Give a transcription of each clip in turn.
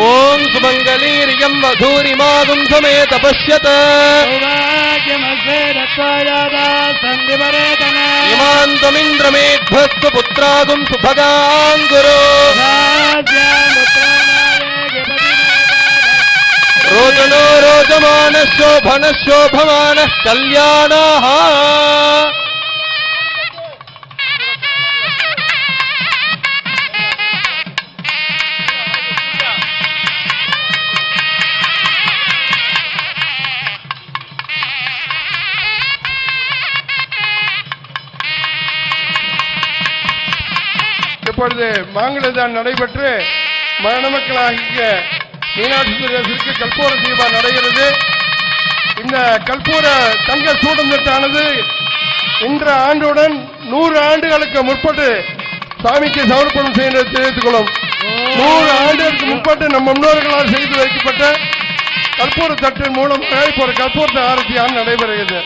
ఓం సుమంగళీర్యం మధూరిమాదుం సమే తపశ్యత. ఇమాం త్వమింద్రమేధ్వస్తు పుత్రాదుం సుభగాం గురు. रोचनो रोचमानः शोभनः शोभमानः कल्याणाः இப்பொழுது மாங்கலதான் நடைபெற்று மணமக்களாகிய மீனாட்சி சுரேசருக்கு கற்பூர தீபா நடைகிறது இந்த கற்பூர தங்க சூடந்தட்டானது இன்ற ஆண்டுடன் நூறு ஆண்டுகளுக்கு முற்பட்டு சாமிக்கு சமர்ப்பணம் செய்ய தெரிவித்துக் கொள்ளும் நூறு ஆண்டுகளுக்கு முற்பட்டு நம் முன்னோர்களால் செய்து வைக்கப்பட்ட கற்பூர தட்டின் மூலம் இப்போ ஒரு கற்பூர ஆரத்தியாக நடைபெறுகிறது.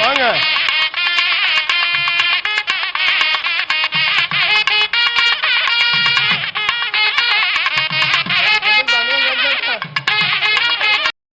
வாங்க